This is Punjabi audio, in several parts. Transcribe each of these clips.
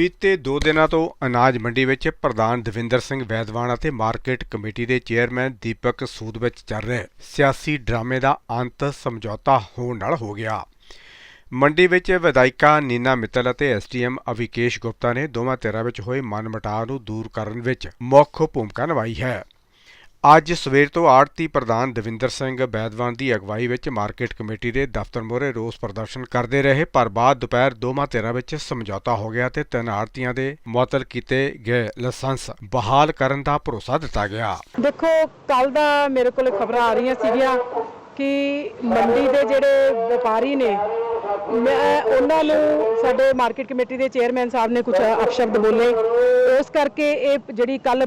ਬੀਤੇ 2 ਦਿਨਾਂ ਤੋਂ ਅਨਾਜ ਮੰਡੀ ਵਿੱਚ ਪ੍ਰਧਾਨ ਦਵਿੰਦਰ ਸਿੰਘ ਵੈਦਵਾਨ ਅਤੇ ਮਾਰਕੀਟ ਕਮੇਟੀ ਦੇ ਚੇਅਰਮੈਨ ਦੀਪਕ ਸੂਦ ਵਿੱਚ ਚੱਲ ਰਹੇ ਸਿਆਸੀ ਡਰਾਮੇ ਦਾ ਅੰਤ ਸਮਝੌਤਾ ਹੋਣ ਨਾਲ ਹੋ ਗਿਆ। ਮੰਡੀ ਵਿੱਚ ਵਿਧਾਇਕਾ ਨੀਨਾ ਮਿੱਤਲ ਅਤੇ ਐਸਡੀਐਮ ਅਵਿਕੇਸ਼ ਗੁਪਤਾ ਨੇ ਦੋਵਾਂ ਧਿਰਾਂ ਵਿੱਚ ਹੋਏ ਮਨਮਟਾਅ ਨੂੰ ਦੂਰ ਕਰਨ ਵਿੱਚ ਮੁੱਖ ਭੂਮਿਕਾ ਨਿਭਾਈ ਹੈ। ਅੱਜ ਸਵੇਰ ਤੋਂ ਆੜਤੀ ਪ੍ਰਧਾਨ ਦਵਿੰਦਰ ਸਿੰਘ ਬੈਦਵਾਨ ਦੀ ਅਗਵਾਈ ਵਿੱਚ ਮਾਰਕੀਟ ਕਮੇਟੀ ਦੇ ਦਫ਼ਤਰ ਮੂਹਰੇ ਰੋਸ ਪ੍ਰਦਰਸ਼ਨ ਕਰਦੇ ਰਹੇ, ਪਰ ਬਾਅਦ ਦੁਪਹਿਰ ਦੋਵਾਂ ਧਿਰਾਂ ਵਿੱਚ ਸਮਝੌਤਾ ਹੋ ਗਿਆ ਤੇ ਤਿੰਨ ਆੜਤੀਆਂ ਦੇ ਮੁਅਤਲ ਕੀਤੇ ਗਏ ਲਾਇਸੈਂਸ ਬਹਾਲ ਕਰਨ ਦਾ ਭਰੋਸਾ ਦਿੱਤਾ ਗਿਆ। ਦੇਖੋ ਕੱਲ ਦਾ ਮੇਰੇ ਕੋਲ ਖਬਰਾਂ ਆ ਰਹੀਆਂ ਸੀਗੀਆਂ ਕਿ ਮੰਡੀ ਦੇ ਜਿਹੜੇ ਵਪਾਰੀ ਨੇ ਮੈਂ ਉਹਨਾਂ ਨੂੰ ਸਾਡੇ ਮਾਰਕੀਟ ਕਮੇਟੀ ਦੇ ਚੇਅਰਮੈਨ ਸਾਹਿਬ ਨੇ ਕੁਝ ਅਪਸ਼ਬਦ ਬੋਲੇ। ਉਸ ਕਰਕੇ ਇਹ ਜਿਹੜੀ ਕੱਲ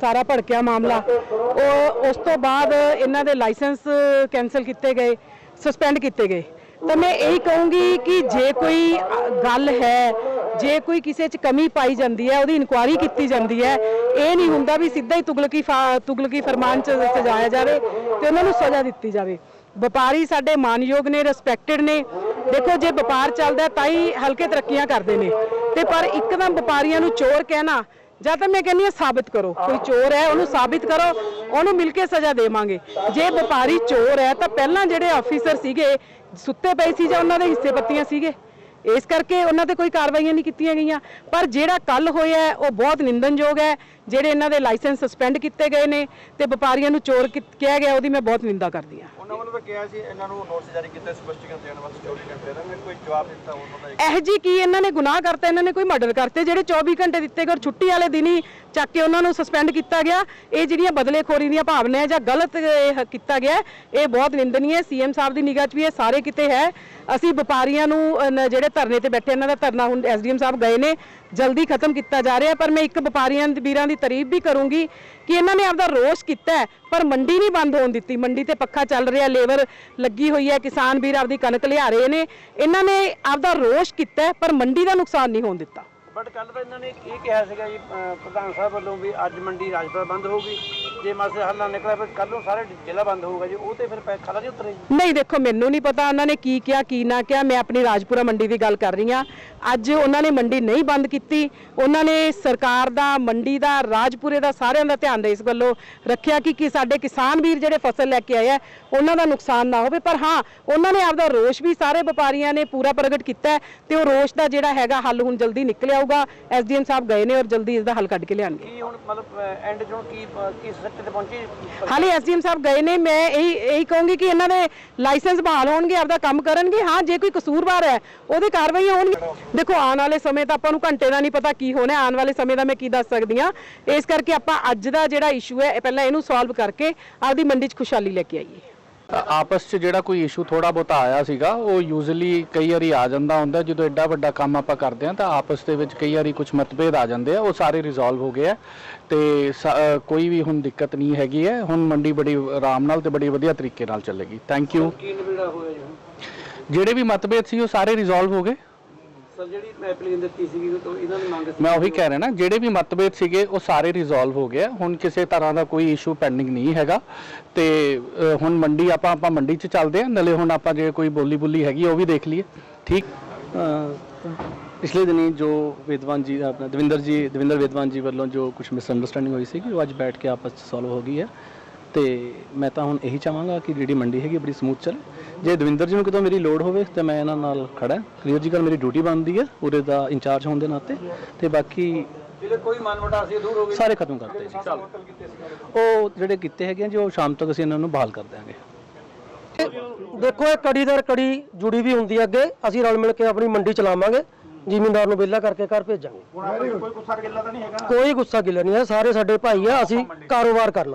ਸਾਰਾ ਭੜਕਿਆ ਮਾਮਲਾ, ਉਹ ਉਸ ਤੋਂ ਬਾਅਦ ਇਹਨਾਂ ਦੇ ਲਾਇਸੈਂਸ ਕੈਨਸਲ ਕੀਤੇ ਗਏ ਸਸਪੈਂਡ ਕੀਤੇ ਗਏ। ਤਾਂ ਮੈਂ ਇਹੀ ਕਹੂੰਗੀ ਕਿ ਜੇ ਕੋਈ ਗੱਲ ਹੈ, ਜੇ ਕੋਈ ਕਿਸੇ 'ਚ ਕਮੀ ਪਾਈ ਜਾਂਦੀ ਹੈ, ਉਹਦੀ ਇਨਕੁਆਇਰੀ ਕੀਤੀ ਜਾਂਦੀ ਹੈ, ਇਹ ਨਹੀਂ ਹੁੰਦਾ ਵੀ ਸਿੱਧਾ ਹੀ ਤੁਗਲਕੀ ਫਾ- ਤੁਗਲਕੀ ਫਰਮਾਨ 'ਚ ਸਜਾਇਆ ਜਾਵੇ ਤੇ ਉਹਨਾਂ ਨੂੰ ਸਜ਼ਾ ਦਿੱਤੀ ਜਾਵੇ। ਵਪਾਰੀ ਸਾਡੇ ਮਾਨਯੋਗ ਨੇ ਰਿਸਪੈਕਟਡ ਨੇ ਦੇਖੋ, ਜੇ ਵਪਾਰ ਚੱਲਦਾ ਤਾਂ ਹੀ ਹਲਕੇ ਤਰੱਕੀਆਂ ਕਰਦੇ ਨੇ। ਤੇ ਪਰ ਇੱਕਦਮ ਵਪਾਰੀਆਂ ਨੂੰ ਚੋਰ ਕਹਿਣਾ, ਜਾਂ ਤਾਂ ਮੈਂ ਕਹਿੰਦੀ ਹਾਂ ਸਾਬਿਤ ਕਰੋ। ਕੋਈ ਚੋਰ ਹੈ, ਉਹਨੂੰ ਸਾਬਿਤ ਕਰੋ, ਉਹਨੂੰ ਮਿਲ ਕੇ ਸਜ਼ਾ ਦੇਵਾਂਗੇ। ਜੇ ਵਪਾਰੀ ਚੋਰ ਹੈ, ਤਾਂ ਪਹਿਲਾਂ ਜਿਹੜੇ ਆਫੀਸਰ ਸੀਗੇ, ਸੁੱਤੇ ਪਏ ਸੀ ਜਾਂ ਉਹਨਾਂ ਦੇ ਹਿੱਸੇ ਪੱਤੀਆਂ ਸੀਗੇ। ਇਸ ਕਰਕੇ ਉਹਨਾਂ ਤੇ ਕੋਈ ਕਾਰਵਾਈਆਂ ਨਹੀਂ ਕੀਤੀਆਂ ਗਈਆਂ। ਪਰ ਜਿਹੜਾ ਕੱਲ ਹੋਇਆ ਉਹ ਬਹੁਤ ਨਿੰਦਨਯੋਗ ਹੈ। ਜਿਹੜੇ ਇਹਨਾਂ ਦੇ ਲਾਇਸੈਂਸ ਸਸਪੈਂਡ ਕੀਤੇ ਗਏ ਨੇ, ਤੇ ਵਪਾਰੀਆਂ ਨੂੰ ਚੋਰ ਕੀ- ਕਿਹਾ ਗਿਆ, ਉਹਦੀ ਮੈਂ ਬਹੁਤ ਨਿੰਦਾ ਕਰਦੀ ਹਾਂ। ਉਹਨਾਂ ਵੱਲੋਂ ਤਾਂ ਕਿਹਾ ਸੀ ਇਹਨਾਂ ਨੂੰ ਨੋਟਿਸ ਜਾਰੀ ਕੀਤਾ ਸਪਸ਼ਟੀਕਰਨ ਦੇਣ ਵਾਸਤੇ 24 ਘੰਟੇ ਦਾ ਮੈਂ ਕੋਈ ਜਵਾਬ ਦਿੱਤਾ ਉਹਨਾਂ ਦਾ ਇਹ ਜੀ ਕੀ ਇਹਨਾਂ ਨੇ ਗੁਨਾਹ ਕਰਤਾ ਇਹਨਾਂ ਨੇ ਕੋਈ ਮਰਡਰ ਕਰਤੇ ਜਿਹੜੇ 24 ਘੰਟੇ ਦਿੱਤੇ ਗਏ ਛੁੱਟੀ ਵਾਲੇ ਦਿਨ ਹੀ ਚੱਕ ਕੇ ਉਹਨਾਂ ਨੂੰ ਸਸਪੈਂਡ ਕੀਤਾ ਗਿਆ। ਇਹ ਜਿਹੜੀਆਂ ਬਦਲੇਖੋਰੀ ਦੀਆਂ ਭਾਵਨਾਵਾਂ ਜਾਂ ਗਲਤ ਇਹ ਕੀਤਾ ਗਿਆ ਇਹ ਬਹੁਤ ਨਿੰਦਨੀय ਹੈ ਸੀਐਮ ਸਾਹਿਬ ਦੀ ਨਿਗਾਹ 'ਚ ਵੀ ਇਹ ਸਾਰੇ ਕਿਤੇ ਹੈ। ਅਸੀਂ ਵਪਾਰੀਆਂ ਨੂੰ ਅਹ, ਜਿਹੜੇ ਧਰਨੇ ਤੇ ਬੈਠੇ ਇਹਨਾਂ ਦਾ ਧਰਨਾ ਹੁਣ ਐਸਡੀਐਮ ਸਾਹਿਬ ਗਏ ਨੇ ਜਲਦੀ ਖਤਮ ਕੀਤਾ ਜਾ ਰਿਹਾ। ਪਰ ਮੈਂ ਇੱਕ ਵਪਾਰੀਆਂ ਦੇ ਵੀਰਾਂ ਦੀ ਤਾਰੀਫ ਵੀ ਕਰੂੰਗੀ ਕਿ ਇਹਨਾਂ ਨੇ ਆਪਦਾ ਰੋਸ ਕੀਤਾ ਹੈ, ਪਰ ਮੰਡੀ ਨਹੀਂ ਬੰਦ ਹੋਣ ਦਿੱਤੀ। ਮੰਡੀ ਤੇ ਪੱਖਾ ਚੱਲ ਰਿਹਾ ਲੇਬਰ ਲੱਗੀ ਹੋਈ ਹੈ, ਕਿਸਾਨ ਵੀਰ ਆਪਦੀ ਕਣਕ ਲਿਆ ਰਹੇ ਨੇ। ਇਹਨਾਂ ਨੇ ਆਪਦਾ ਰੋਸ ਕੀਤਾ ਪਰ ਮੰਡੀ ਦਾ ਨੁਕਸਾਨ ਨਹੀਂ ਹੋਣ ਦਿੱਤਾ। ਬਟ ਕੱਲ ਤਾਂ ਇਹਨਾਂ ਨੇ ਇਹ ਕਿਹਾ ਸੀਗਾ ਜੀ ਪ੍ਰਧਾਨ ਸਾਹਿਬ ਵੱਲੋਂ ਵੀ ਅੱਜ ਮੰਡੀ ਰਾਜਪੁਰਾ ਬੰਦ ਹੋਊਗੀ। ਜੇ ਮਸਲੇ ਹੱਲ ਨਾ ਨਿਕਲਿਆ, ਫਿਰ ਕੱਲ ਨੂੰ ਸਾਰੇ ਜ਼ਿਲ੍ਹਾ ਬੰਦ ਹੋਊਗਾ ਜੀ। ਉਹ ਤੇ ਫਿਰ ਖਾਲਾ ਜੀ ਉਤਰੇ ਨਹੀਂ, ਦੇਖੋ, ਮੈਨੂੰ ਨਹੀਂ ਪਤਾ ਉਹਨਾਂ ਨੇ ਕੀ ਕਿਹਾ, ਕੀ ਨਾ ਕਿਹਾ। ਮੈਂ ਆਪਣੀ ਰਾਜਪੁਰਾ ਮੰਡੀ ਦੀ ਗੱਲ ਕਰ ਰਹੀ ਹਾਂ। ਅੱਜ ਉਹਨਾਂ ਨੇ ਮੰਡੀ ਨਹੀਂ ਬੰਦ ਕੀਤੀ। ਉਹਨਾਂ ਨੇ ਸਰਕਾਰ ਦਾ, ਮੰਡੀ ਦਾ, ਰਾਜਪੁਰੇ ਦਾ ਸਾਰਿਆਂ ਦਾ ਧਿਆਨ ਦੇ ਇਸ ਵੱਲੋਂ ਰੱਖਿਆ ਕਿ ਕਿ ਸਾਡੇ ਕਿਸਾਨ ਵੀਰ ਜਿਹੜੇ ਫਸਲ ਲੈ ਕੇ ਆਏ ਆ, ਉਹਨਾਂ ਦਾ ਨੁਕਸਾਨ ਨਾ ਹੋਵੇ। ਪਰ ਹਾਂ, ਉਹਨਾਂ ਨੇ ਆਪਦਾ ਰੋਸ਼ ਵੀ ਸਾਰੇ ਵਪਾਰੀਆਂ ਨੇ ਪੂਰਾ ਪ੍ਰਗਟ ਕੀਤਾ ਤੇ ਉਹ ਰੋਸ਼ ਦਾ ਜਿਹੜਾ ਹੈਗਾ ਹੱਲ ਹੁਣ ਜਲਦੀ ਨਿਕਲਿਆ ਆਊਗਾ ਐਸਡੀਐਮ ਸਾਹਿਬ ਗਏ ਨੇ ਔਰ ਜਲਦੀ ਇਸ ਦਾ ਹੱਲ ਕੱਢ ਕੇ ਲਿਆਣਗੇ। ਕੀ ਹੁਣ ਮਤਲਬ ਐਂਡ ਚੋਂ ਕੀ ਅਹ, ਕੀ ਸੱਚ ਤੇ ਪਹੁੰਚੀ? ਹਾਲੇ ਐਸਡੀਐਮ ਸਾਹਿਬ ਗਏ ਨੇ ਮੈਂ ਇਹੀ ਇਹੀ ਕਹੂੰਗੀ ਕਿ ਇਹਨਾਂ ਦੇ ਲਾਇਸੈਂਸ ਬਹਾਲ ਹੋਣਗੇ ਆਪਦਾ ਕੰਮ ਕਰਨਗੇ। ਹਾਂ ਜੇ ਕੋਈ ਕਸੂਰਵਾਰ ਹੈ ਉਹਦੀ ਕਾਰਵਾਈ ਹੋਣਗੀ। ਦੇਖੋ ਆਉਣ ਵਾਲੇ ਸਮੇਂ ਤਾਂ ਆਪਾਂ ਨੂੰ ਘੰਟੇ ਦਾ ਨਹੀਂ ਪਤਾ ਕੀ ਹੋਣਾ ਆਉਣ ਵਾਲੇ ਸਮੇਂ ਦਾ ਮੈਂ ਕੀ ਦੱਸ ਸਕਦੀ ਹਾਂ। ਇਸ ਕਰਕੇ ਆਪਾਂ ਅੱਜ ਦਾ ਜਿਹੜਾ ਇਸ਼ੂ ਹੈ ਇਹ ਪਹਿਲਾਂ ਇਹਨੂੰ ਸੋਲਵ ਕਰਕੇ ਆਪਦੀ ਮੰਡੀ 'ਚ ਖੁਸ਼ਹਾਲੀ ਲੈ ਕੇ ਆਈਏ। ਆਪਸ 'ਚ ਜਿਹੜਾ ਕੋਈ ਇਸ਼ੂ ਥੋੜਾ ਬਹੁਤਾ ਆਇਆ ਸੀਗਾ ਉਹ ਯੂਜ਼ੂਲੀ ਕਈ ਵਾਰੀ ਆ ਜਾਂਦਾ ਹੁੰਦਾ ਜਦੋਂ ਐਡਾ ਵੱਡਾ ਕੰਮ ਆਪਾਂ ਕਰਦੇ ਹਾਂ ਤਾਂ ਆਪਸ ਦੇ ਵਿੱਚ ਕਈ ਵਾਰੀ ਕੁਝ ਮਤਭੇਦ ਆ ਜਾਂਦੇ ਆ ਉਹ ਸਾਰੇ ਰਿਜ਼ੋਲਵ ਹੋ ਗਏ ਆ। ਤੇ ਕੋਈ ਵੀ ਹੁਣ ਦਿੱਕਤ ਨਹੀਂ ਹੈਗੀ ਹੈ ਹੁਣ ਮੰਡੀ ਬੜੀ ਆਰਾਮ ਨਾਲ ਤੇ ਬੜੀ ਵਧੀਆ ਤਰੀਕੇ ਨਾਲ ਚੱਲੇਗੀ। Thank you? ਜਿਹੜੇ ਵੀ ਮਤਭੇਦ ਸੀ ਉਹ ਸਾਰੇ ਰਿਜ਼ੋਲਵ ਹੋ ਗਏ। ਸਰ ਜਿਹੜੀ ਐਪਲੀਕੇਸ਼ਨ ਦਿੱਤੀ ਸੀਗੀ ਉਹ ਇਹਨਾਂ ਦੀ ਮੰਗ ਸੀ। ਮੈਂ ਉਹੀ ਕਹਿ ਰਿਹਾ ਨਾ ਜਿਹੜੇ ਵੀ ਮਤਭੇਦ ਸੀਗੇ ਉਹ ਸਾਰੇ ਰਿਜ਼ੋਲਵ ਹੋ ਗਏ ਆ। ਹੁਣ ਕਿਸੇ ਤਰ੍ਹਾਂ ਦਾ ਕੋਈ ਇਸ਼ੂ ਪੈਂਡਿੰਗ ਨਹੀਂ ਹੈਗਾ। ਤੇ ਅ, ਹੁਣ ਮੰਡੀ ਆਪਾਂ ਆਪਾਂ ਮੰਡੀ 'ਚ ਚੱਲਦੇ ਆ। ਨਾਲੇ ਹੁਣ ਆਪਾਂ ਜੇ ਕੋਈ ਬੋਲੀ ਬੁੱਲੀ ਹੈਗੀ ਉਹ ਵੀ ਦੇਖ ਲਈਏ। ਠੀਕ? ਅ, ਪਿਛਲੇ ਦਿਨੀ ਜੋ ਵਿਦਵਾਨ ਜੀ ਆਪਣਾ ਦਵਿੰਦਰ ਜੀ ਦਵਿੰਦਰ ਵਿਦਵਾਨ ਜੀ ਵੱਲੋਂ ਜੋ ਕੁਝ ਮਿਸਅੰਡਰਸਟੈਂਡਿੰਗ ਹੋਈ ਸੀ ਉਹ ਅੱਜ ਬੈਠ ਕੇ ਆਪਸ ਚ ਸੋਲਵ ਹੋ ਗਈ ਹੈ। ਤੇ ਮੈਂ ਤਾਂ ਹੁਣ ਇਹੀ ਚਾਹਾਂਗਾ ਕਿ ਜਿਹੜੀ ਮੰਡੀ ਹੈਗੀ ਬੜੀ ਸਮੂਥ ਚੱਲੇ। ਜੇ ਦਵਿੰਦਰ ਜੀ ਨੂੰ ਕਿਤੋਂ ਮੇਰੀ ਲੋੜ ਹੋਵੇ ਤੇ ਮੈਂ ਇਹਨਾਂ ਨਾਲ ਖੜਾ ਕਲੀਅਰ ਜੀ ਗੱਲ ਮੇਰੀ ਡਿਊਟੀ ਬਣਦੀ ਹੈ ਉਹਦੇ ਦਾ ਇੰਚਾਰਜ ਹੋਣ ਦੇ ਨਾਤੇ। ਤੇ ਬਾਕੀ ਜਿਹੜੇ ਕੋਈ ਮਨਮਟਾ ਸੀ ਦੂਰ ਹੋ ਗਏ। ਸਾਰੇ ਖਤਮ ਕਰਤੇ ਜੀ ਉਹ ਜਿਹੜੇ ਕੀਤੇ ਹੈਗੇ ਆ ਜੀ ਉਹ ਸ਼ਾਮ ਤੱਕ ਅਸੀਂ ਇਹਨਾਂ ਨੂੰ ਬਹਾਲ ਕਰ ਦਿਆਂਗੇ। ਦੇਖੋ ਇਹ ਕੜੀ ਦਰ ਕੜੀ ਜੁੜੀ ਵੀ ਹੁੰਦੀ ਹੈ ਅੱਗੇ। ਅਸੀਂ ਰਲ ਮਿਲ ਕੇ ਆਪਣੀ ਮੰਡੀ ਚਲਾਵਾਂਗੇ। ਜ਼ਿਮੀਂਦਾਰ ਨੂੰ ਵਿਹਲਾ ਕਰਕੇ ਘਰ ਭੇਜਾਂਗੇ। ਕੋਈ ਗੁੱਸਾ ਗਿੱਲਾ ਤਾਂ ਨਹੀਂ ਹੈਗਾ ਕੋਈ ਗੁੱਸਾ ਗਿਲਾ ਨਹੀਂ ਹੈ। ਸਾਰੇ ਸਾਡੇ ਭਾਈ ਆ ਅਸੀਂ ਕਾਰੋਬਾਰ ਕਰਨਾ